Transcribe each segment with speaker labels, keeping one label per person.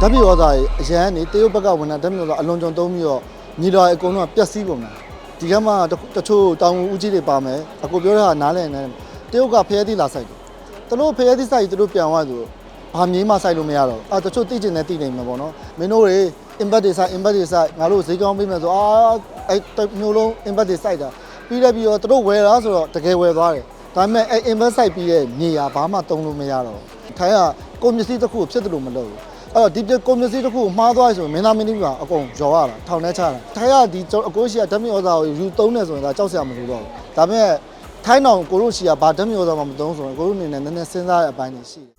Speaker 1: ဓာတ်မြေဩဇာကြီးအရန်နေတရုတ်ဘက်ကဝင်တာဓာတ်မြေဩဇာအလွန်ကျွံသုံးပြီးတော့ညီတော်အကုန်လုံးကပျက်စီးကုန်တာဒီကမှတချို့တောင်ဦးကြီးတွေပါမယ်အကိုပြောတာနားလည်နေတယ်တရုတ်ကဖျဲသီးလာဆိုင်တယ်သူတို့ဖျဲသီးဆိုင်သူတို့ပြန်သွားသူဘာမြေးမှဆိုင်လို့မရတော့အာတချို့သိကျင်နေသိနေမှာပေါ့နော်မင်းတို့တွေ impact တွေဆိုင် impact တွေဆိုင်ငါတို့ဈေးကောင်းပေးမယ်ဆိုအာအဲ့မျိုးလုံး impact တွေဆိုင်တာပြီးလည်းပြီးတော့သူတို့ဝယ်တာဆိုတော့တကယ်ဝယ်သွားတယ်ဒါပေမဲ့အဲ့ impact ဆိုင်ပြီးရဲ့မြေယာဘာမှတုံးလို့မရတော့ထိုင်းကကုန်ပစ္စည်းတစ်ခုဖြစ်တယ်လို့မလုပ်ဘူး အဲ့တော့ဒီပြကွန်မြစီတစ်ခုကိုမှားသွားပြီဆိုရင်မင်းသားမင်းသမီးကအကုန်ရော်ရတာထောင်ထဲချတာထိုင်းကဒီကျွန်တော်အကိုရှိကဓာတ်မြေဩဇာကိုယူသုံးနေဆိုရင်ဒါကြောက်စရာမလိုတော့ဘူးဒါပေမဲ့ထိုင်းတော်ကိုတို့ရှိကဘာဓာတ်မြေဩဇာမှမသုံးဆိုရင်ကိုတို့အနေနဲ့နည်းနည်းစဉ်းစားရတဲ့အပိုင်းတွေရှိတယ်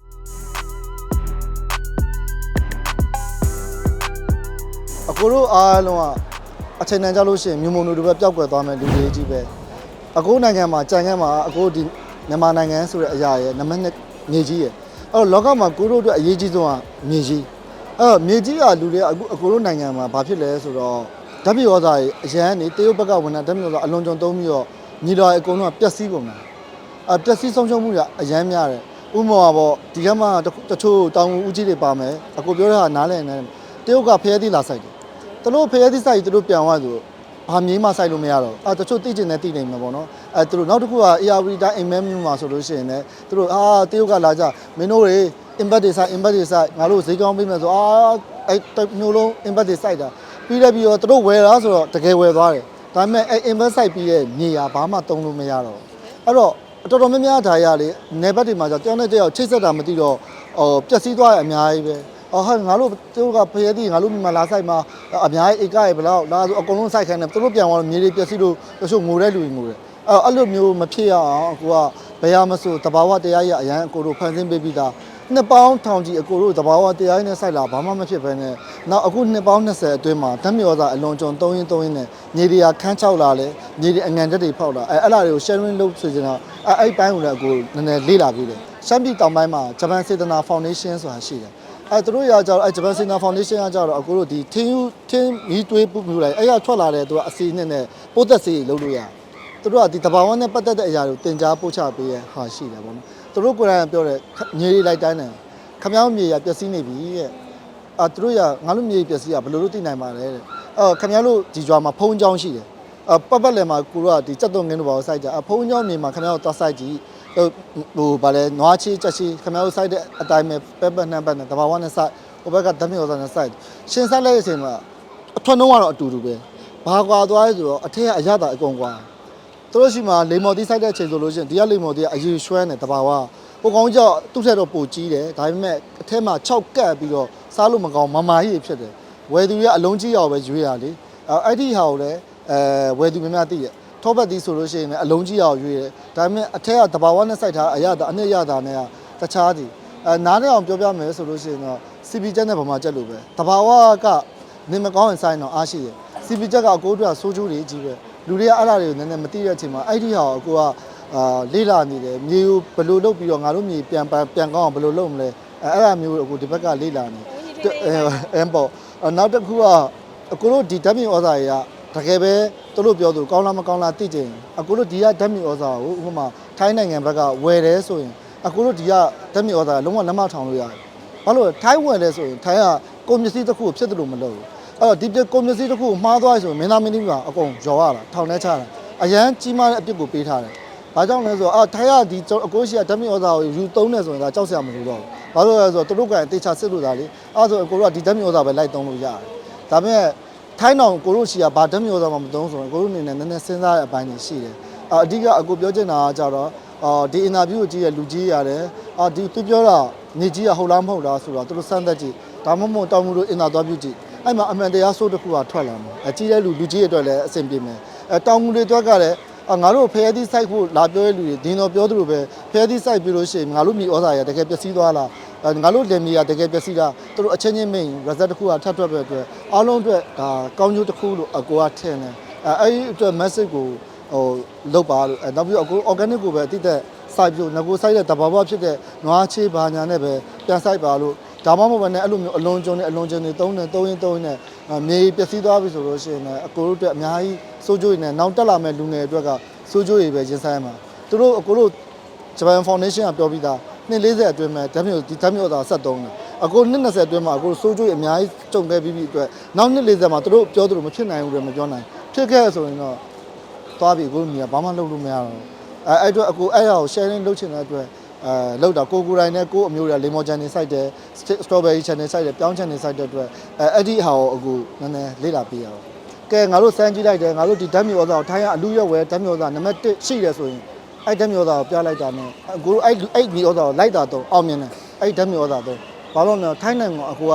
Speaker 1: အကိုတို့အားလုံးကအချိန်တန်ကြလို့ရှိရင်မြို့မုံတို့တွေပဲပျောက်ကွယ်သွားမယ်လူတွေကြီးပဲအကိုနိုင်ငံမှာကြံခန်းမှာအကိုဒီမြန်မာနိုင်ငံဆိုတဲ့အရာရဲ့နံပါတ်1မြေကြီးရဲ့ အဲ့တော့လောကမှာကိုတို့အတွက်အရေးကြီးဆုံးကမြေကြီးအဲ့တော့မြေကြီးကလူတွေအခုအကိုတို့နိုင်ငံမှာဘာဖြစ်လဲဆိုတော့ဓာတ်မြေဩဇာကြီးအရန်နေတရုတ်ဘက်ကဝင်တာဓာတ်မြေဩဇာအလွန်ကျွံသုံးပြီးတော့ညီတော်အကုန်လုံးကပျက်စီးကုန်တာအပျက်စီးဆုံးရှုံးမှုတွေအရန်များတယ်ဥပမာပေါ့ဒီကမှတချို့တောင်ဦးကြီးတွေပါမယ်အကိုပြောတာနားလည်နေတယ်တရုတ်ကဖျဲသီးလာဆိုင်တယ်သူတို့ဖျဲသီးဆိုင်သူတို့ပြန်သွားသူဘာမြေးမှဆိုင်လို့မရတော့အဲတချို့သိကျင်နေသိနေမှာပေါ့နော် အဲသူတို့နောက်တစ်ခုက ARV တိုင်းအိမ်မဲမျိုးမှာဆိုလို့ရှိရင်လည်းသူတို့အာတရုတ်ကလာကြမင်းတို့တွေ impact တွေဆိုင် impact တွေဆိုင်ငါတို့ဈေးကောင်းပေးမယ်ဆိုအာအဲ့မျိုးလုံး impact တွေစိုက်တာပြီးလည်းပြီးတော့သူတို့ဝယ်တာဆိုတော့တကယ်ဝယ်သွားတယ်ဒါပေမဲ့အဲ့ impact စိုက်ပြီးရဲ့မြေယာဘာမှတုံးလို့မရတော့အဲ့တော့တော်တော်များများဓာတ်ရလေနေဘက်တွေမှာကျတော့တယောက်နဲ့တယောက်ချိတ်ဆက်တာမသိတော့ဟိုပျက်စီးသွားရအများကြီးပဲအော်ဟာငါတို့သူတို့ကဖရဲသီးငါတို့မြန်မာလာဆိုင်မှာအများကြီးဧကရေဘယ်လောက်လာဆိုအကုန်လုံးစိုက်ခိုင်းတယ်သူတို့ပြန်သွားတော့မြေတွေပျက်စီးလို့တချို့ငိုတဲ့လူတွေငိုတယ် အဲ့အဲ့လိုမျိုးမဖြစ်ရအောင်ကိုကဘယ်ရမဆိုတဘာဝတရားရအရန်အကိုတို့ဖန်ဆင်းပေးပြီးသားနှစ်ပေါင်းထောင်ကြီးအကိုတို့တဘာဝတရားရင်းနဲ့စိုက်လာဘာမှမဖြစ်ဘဲနဲ့နောက်အခုနှစ်ပေါင်း20အတွင်းမှာဓာတ်မြေဩဇာအလွန်ကျွံ3ရင်း3ရင်းနဲ့ညီတွေခန်းချောက်လာလဲညီတွေအငံတက်တွေဖောက်လာအဲအဲ့အဲ့ဒါတွေကို sharing လုပ်ဆိုချင်တော့အဲအဲ့ပိုင်းကိုလည်းအကိုနည်းနည်းလေ့လာပြီးတယ်ရှမ်းပြည်တောင်ပိုင်းမှာဂျပန်စေတနာဖောင်ဒေးရှင်းဆိုတာရှိတယ်အဲသူတို့ရကြတော့အဲဂျပန်စေတနာဖောင်ဒေးရှင်းကကြတော့အကိုတို့ဒီထင်းယူထင်းမီးတွေးပူပူလိုက်အဲ့ရထွက်လာတဲ့သူကအစီနဲ့နဲ့ပိုးသက်စေးလုပ်လို့ရတယ် သူတို့ကဒီတဘာဝနဲ့ပတ်သက်တဲ့အရာတွေကိုတင် जा ပို့ချပေးရဟာရှိတယ်ပေါ့နော်သူတို့ကိုယ်တိုင်ပြောတယ်မြေရီလိုက်တိုင်းတယ်ခမောင်းမြေရပျက်စီးနေပြီတဲ့အာသူတို့ရငါတို့မြေပျက်စီးရဘယ်လိုလုပ်သိနိုင်ပါလဲတဲ့အော်ခမောင်းတို့ဒီကြွားမှာဖုံးချောင်းရှိတယ်အပတ်ပတ်လည်မှာကိုတို့ကဒီစက်သွန်ငင်းတို့ဘာကိုစိုက်ကြအဖုံးချောင်းမြေမှာခမောင်းတို့သွားစိုက်ကြည့်ဟိုဟိုဗာလဲနွားချီချက်ချီခမောင်းတို့စိုက်တဲ့အတိုင်းပဲပက်ပက်နှံ့ပတ်နဲ့တဘာဝနဲ့စိုက်ဟိုဘက်ကဓာတ်မြေဩဇာနဲ့စိုက်ရှင်းစိုက်လိုက်တဲ့အချိန်မှာအထွန်းတော့ကတော့အတူတူပဲဘာကွာသွားလဲဆိုတော့အထက်ကအရသာအကုန်ကွာ သူတို့ရှိမှာလိမ္မော်တီးဆိုင်တဲ့အချိန်ဆိုလို့ရှိရင်ဒီကလိမ္မော်တီးကအယူရွှဲနေတဘာဝဟိုကောင်းကြောက်သူ့ထက်တော့ပိုကြီးတယ်ဒါပေမဲ့အထက်မှာ6ကတ်ပြီးတော့စားလို့မကောင်းမမာကြီးဖြစ်တယ်ဝယ်သူရအလုံးကြီးရောက်ပဲရွေးရလေအဲ့ဒီဟာကိုလည်းအဲဝယ်သူများများသိတယ်ထောပတ်တီးဆိုလို့ရှိရင်လည်းအလုံးကြီးရောက်ရွေးတယ်ဒါပေမဲ့အထက်ကတဘာဝနဲ့စိုက်ထားအရသာအနှစ်ရသာနဲ့ကတခြားသည်အဲနားနဲ့အောင်ပြောပြမယ်ဆိုလို့ရှိရင်တော့ CP ချက်နဲ့ဗမာချက်လို့ပဲတဘာဝကနေမကောင်းရင်စိုင်းတော့အားရှိတယ် CP ချက်ကအကိုတို့ကစိုးကျိုးတွေကြီးပဲ လူတွေကအဲ့ဒါတွေကိုနည်းနည်းမသိတဲ့အချိန်မှာအဲ့ဒီဟာကိုအကိုကအာလေးလာနေတယ်မြေကိုဘယ်လိုလုပ်ပြီးတော့ငါတို့မြေပြန်ပန်ပြန်ကောင်းအောင်ဘယ်လိုလုပ်မလဲအဲအဲ့ဒါမျိုးကိုအကိုဒီဘက်ကလေးလာနေအဲအမ်ပေါ့အဲ့နောက်တစ်ခုကအကိုတို့ဒီဓာတ်မြေဩဇာတွေကတကယ်ပဲသူတို့ပြောသူကောင်းလားမကောင်းလားသိချင်အကိုတို့ဒီကဓာတ်မြေဩဇာကိုဥပမာထိုင်းနိုင်ငံဘက်ကဝယ်တယ်ဆိုရင်အကိုတို့ဒီကဓာတ်မြေဩဇာလုံးဝလက်မထောင်လို့ရတယ်ဘာလို့လဲထိုင်းဝင်လဲဆိုရင်ထိုင်းကကုန်ပစ္စည်းတစ်ခုကိုဖြစ်တယ်လို့မလုပ်ဘူး အဲ့တော့ဒီပြကုန်ပစ္စည်းတစ်ခုကိုမှားသွားပြီဆိုရင်မင်းသားမင်းသမီးကအကုန်ရော်ရတာထောင်ထဲချတာအရန်ကြီးမားတဲ့အပြစ်ကိုပေးထားတယ်ဘာကြောင့်လဲဆိုတော့အာထိုင်းကဒီကျွန်တော်အကိုရှိကဓာတ်မြေဩဇာကိုယူသုံးနေဆိုရင်ဒါကြောက်စရာမလိုတော့ဘူးဘာလို့လဲဆိုတော့သူတို့ကအသေးချစစ်လို့သားလေအဲ့ဒါဆိုအကိုတို့ကဒီဓာတ်မြေဩဇာပဲလိုက်သုံးလို့ရတယ်ဒါပေမဲ့ထိုင်းတော်ကိုတို့ရှိကဘာဓာတ်မြေဩဇာမှမသုံးဆိုရင်ကိုတို့အနေနဲ့နည်းနည်းစဉ်းစားရတဲ့အပိုင်းတွေရှိတယ်အအဓိကအကိုပြောချင်တာကကြတော့အော်ဒီအင်တာဗျူးကိုကြည့်ရလူကြီးရတယ်အာဒီသူပြောတာနေကြီးကဟုတ်လားမဟုတ်လားဆိုတော့သူတို့စမ်းသက်ကြည့်ဒါမှမဟုတ်တောင်မှုတို့အင်တာသွားပြုကြည့် အဲ့မှာအမှန်တရားဆိုးတစ်ခုကထွက်လာမယ်အကြီးတဲ့လူလူကြီးတွေအတွက်လည်းအဆင်ပြေမယ်အဲတောင်မှုတွေအတွက်ကလည်းအာငါတို့ဖဲသီးစိုက်ဖို့လာပြောတဲ့လူတွေဒင်းတော်ပြောသလိုပဲဖဲသီးစိုက်ပြီးလို့ရှိရင်ငါတို့မြေဩဇာရတကယ်ပျက်စီးသွားလားအဲငါတို့လယ်မြေရတကယ်ပျက်စီးတာသူတို့အချင်းချင်းမိန် result တစ်ခုကထပ်ထွက်ပဲအတွက်အားလုံးအတွက်ဒါကောင်းကျိုးတစ်ခုလို့အကိုကထင်တယ်အဲအဲ့ဒီအတွက် message ကိုဟိုလုပ်ပါလို့အဲနောက်ပြီးတော့အကို organic ကိုပဲအတိတ်သက်စိုက်ပြီးငကိုစိုက်တဲ့တဘာဝဖြစ်တဲ့နွားချေးဘာညာနဲ့ပဲပြန်စိုက်ပါလို့ ဒါမှမဟုတ်ဘဲနဲ့အဲ့လိုမျိုးအလွန်ကျုံနေအလွန်ကျုံနေသုံးနေသုံးရင်သုံးရင်နဲ့မြေပျက်စီးသွားပြီဆိုလို့ရှိရင်လည်းအကိုတို့အတွက်အများကြီးစိုးကျိုးရည်နဲ့နောက်တက်လာမဲ့လူငယ်အတွက်ကစိုးကျိုးရည်ပဲရင်ဆိုင်ရမှာသူတို့အကိုတို့ဂျပန်ဖောင်ဒေးရှင်းကပြောပြီးသားနှစ်40အတွင်းမှာဓာတ်မျိုးဒီဓာတ်မျိုးသာဆက်သုံးတယ်အကိုနှစ်20အတွင်းမှာအကိုစိုးကြွေးအများကြီးကြုံခဲ့ပြီးပြီအတွက်နောက်နှစ်40မှာသူတို့ပြောသလိုမဖြစ်နိုင်ဘူးလည်းမပြောနိုင်ဖြစ်ခဲ့ဆိုရင်တော့သွားပြီကိုမြင်ဘာမှလုပ်လို့မရတော့ဘူးအဲအဲ့အတွက်အကိုအဲ့အရာကို sharing လုပ်ချင်တဲ့အတွက် အဲလောက်တာကိုကိုယ်တိုင်နဲ့ကိုအမျိုးတွေကလေမော်ချန်နေစိုက်တယ် strawberry channel စိုက်တယ်ပြောင်း channel စိုက်တဲ့အတွက်အဲအဲ့ဒီဟာကိုအကိုနည်းနည်းလေ့လာပေးရအောင်ကဲငါတို့စမ်းကြည့်လိုက်တယ်ငါတို့ဒီဓာတ်မြေဩဇာကိုထိုင်းကအလူရွက်ဝဲဓာတ်မြေဩဇာနံပါတ်1ရှိတယ်ဆိုရင်အဲ့ဓာတ်မြေဩဇာကိုပြလိုက်တာနဲ့အကိုတို့အဲ့အဲ့မြေဩဇာကိုလိုက်တာတော့အောင်မြင်တယ်အဲ့ဓာတ်မြေဩဇာတော့ဘာလို့လဲထိုင်းနိုင်ငံကအကိုက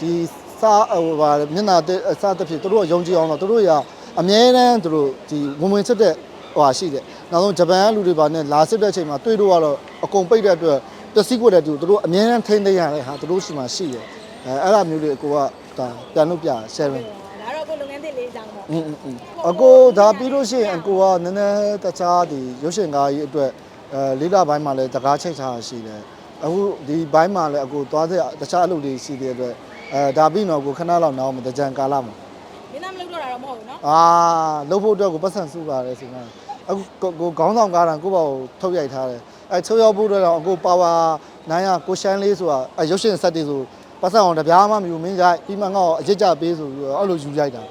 Speaker 1: ဒီစားဟိုပါမျက်နှာတဲ့အစားတစ်ဖြစ်သူတို့ကယုံကြည်အောင်တော့သူတို့ရအမြဲတမ်းသူတို့ဒီဝင်ဝင်စစ်တဲ့ ဟိုဟာရှိတယ်နောက်ဆုံးဂျပန်ကလူတွေပါနဲ့လာစစ်တဲ့အချိန်မှာတွေ့တော့ကတော့အကုန်ပိတ်တဲ့အတွက်တစီကွက်တဲ့သူတို့အမြဲတမ်းထိမ့်သိမ်းရတဲ့ဟာသူတို့ရှိမှရှိတယ်အဲအဲ့လိုမျိုးတွေအကိုကဒါပြန်လို့ပြ sharing
Speaker 2: ဒါတော့ကိုလုပ်ငန်းသစ်လေးအကြောင်းပေါ့
Speaker 1: อืมอืมအကိုဒါပြီးလို့ရှိရင်အကိုကနည်းနည်းတခြားဒီရုပ်ရှင်ကားကြီးအတွက်အဲလေးလာပိုင်းမှာလည်းတကားချိတ်ထားတာရှိတယ်အခုဒီဘိုင်းမှာလည်းအကိုသွားတဲ့တခြားအလုပ်တွေရှိတဲ့အတွက်အဲဒါပြီးတော့ကိုခဏလောက်နောက်မှတကြံကာလမှာ
Speaker 2: မင်းသားမလုပ်တော့တာတော့မဟုတ်ဘူးနော်
Speaker 1: အာလုပ်ဖို့အတွက်ကိုပတ်စံစုပါတယ်ဆိုတော့ အခုကိုကိုခေါင်းဆောင်ကားတန်ကိုပေါ့ထုတ်ရိုက်ထားတယ်အဲချုပ်ရောက်ဖို့အတွက်တော့အကိုပါဝါနိုင်ရကိုရှမ်းလေးဆိုတာအဲရုပ်ရှင်ဆက်တွေဆိုပတ်စံအောင်တပြားမှမယူမင်းရိုက်ပြီးမှငါ့ကိုအရစ်ကြပေးဆိုပြီးတော့အဲ့လိုယူရိုက်တာ